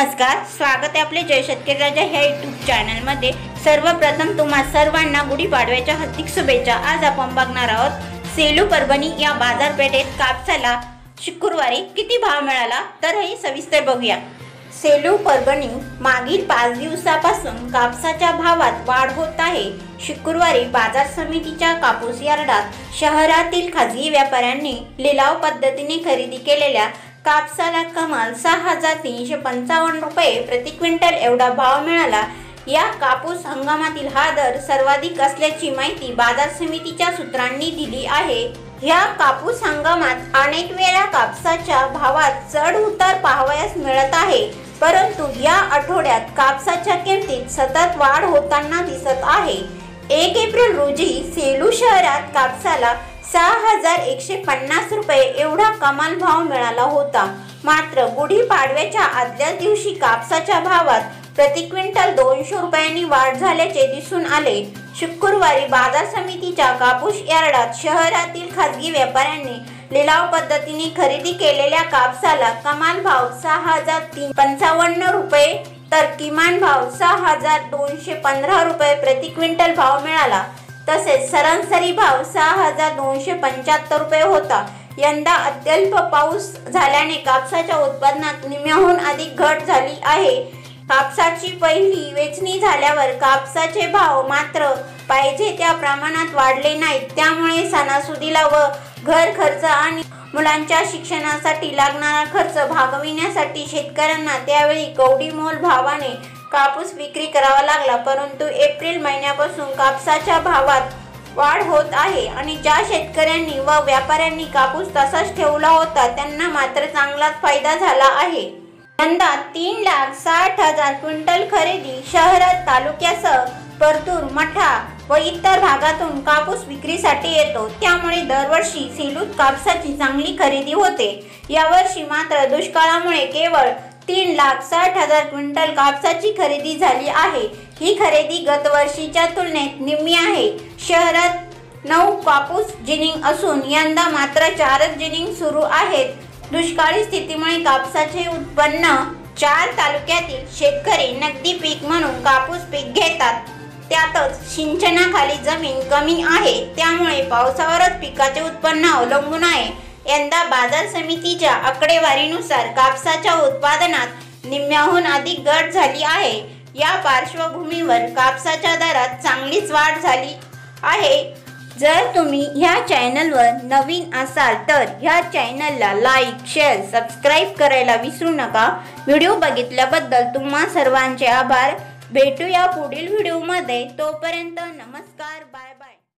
नमस्कार स्वागत आहे आपले जय शेतकरी राजा ह्या यूट्यूब चॅनलमध्ये सर्वप्रथम तुम्हा सर्वांना गुढीपाडव्याच्या हार्दिक शुभेच्छा. आज आपण बघणार आहोत सेलू परभणी या बाजारपेठेत कापसाला शुक्रवारी किती भाव मिळाला? तर हे सविस्तर बघूया. सेलू परभणी मागील पाच दिवसापासून कापसाच्या भावात वाढ होत आहे. शुक्रवारी बाजार समितीच्या कापूस यार्डात शहरातील खाजगी व्यापाऱ्यांनी लिलाव पद्धतीने खरेदी केलेल्या कापसाला कमाल सहा हजार तीनशे पंचावन्न रुपये प्रति क्विंटल एवढा भाव मिळाला. या कापूस हंगामातील हा दर सर्वाधिक असल्याची माहिती बाजार समितीच्या सूत्रांनी दिली आहे. या कापूस हंगामात अनेक वेळा कापसाच्या भावात चढ उतार पाहावयास मिळत आहे. परंतु या आठवड्यात कापसाच्या किमतीत सतत वाढ होताना दिसत आहे. एक एप्रिल रोजी सेलू शहरात कापसाला सहा हजार एकशे पन्नास रुपये एवढा कमाल भाव मिळाला होता. मात्र गुढीपाडव्याच्या आदल्या दिवशी कापसाच्या भावात प्रति क्विंटल दोनशे रुपयांनी वाढ झाल्याचे दिसून आले. शुक्रवारी बाजार समितीच्या कापूस यार्डात शहरातील खासगी व्यापाऱ्यांनी लिलाव पद्धतीने खरेदी केलेल्या कापसाला कमाल भाव सहा हजार तीन पंचावन्न रुपये तर किमान भाव सहा हजार दोनशे पंधरा रुपये प्रति क्विंटल भाव मिळाला. तसेच सरासरी भाव सहा हजार दोनशे पंच्याहत्तर रुपये होता. यंदा अत्यल्प पाऊस झाल्याने कापसाच्या उत्पादनात निम्म्याहून अधिक घट झाली आहे. कापसाची पहिली वेचणी झाल्यावर कापसाचे भाव मात्र पाहिजे त्या प्रमाणात वाढले नाहीत. त्यामुळे सणासुदीला व घर खर्च आणि मुलांच्या शिक्षणासाठी लागणारा खर्च भागविण्यासाठी शेतकऱ्यांना त्यावेळी कवडीमोल भावाने कापूस विक्री करावा लागला परंतु एप्रिल महिन्यापासून कापसाच्या भावात वाढ होत आहे आणि ज्या शेतकऱ्यांनी व व्यापाऱ्यांनी कापूस तसाच ठेवला होता त्यांना मात्र चांगलाच फायदा झाला आहे. यंदा तीन लाख साठ हजार क्विंटल खरेदी शहरात तालुक्यासह परतूर मठा व इतर भागातून कापूस विक्रीसाठी येतो. त्यामुळे दरवर्षी सेलूत कापसाची चांगली खरेदी होते. यावर्षी मात्र दुष्काळामुळे केवळ तीन लाख साठ हजार क्विंटल कापसाची खरेदी झाली आहे. ही खरेदी गतवर्षीच्या तुलनेत निम्मी आहे. शहरात नऊ कापूस जिनिंग असून यंदा मात्र चारच जिनिंग सुरू आहेत. दुष्काळी स्थितीमुळे कापसाचे उत्पन्न चार तालुक्यातील शेतकरी नगदी पीक म्हणून कापूस पीक घेतात. त्यातच सिंचनाखाली जमीन कमी आहे. त्यामुळे पावसावरच पिकाचे उत्पन्न अवलंबून आहे. यंदा बाजार समितीच्या आकडेवारीनुसार कापसाच्या उत्पादनात निम्म्याहून अधिक घट झाली आहे. या पार्श्वभूमीवर कापसाच्या दरात चांगलीच वाढ झाली आहे. जर तुम्ही ह्या चॅनलवर नवीन असाल तर ह्या चॅनलला लाईक शेअर सबस्क्राईब करायला विसरू नका. व्हिडिओ बघितल्याबद्दल तुम्हा सर्वांचे आभार. भेटूया पुढील व्हिडिओमध्ये. तोपर्यंत नमस्कार बाय.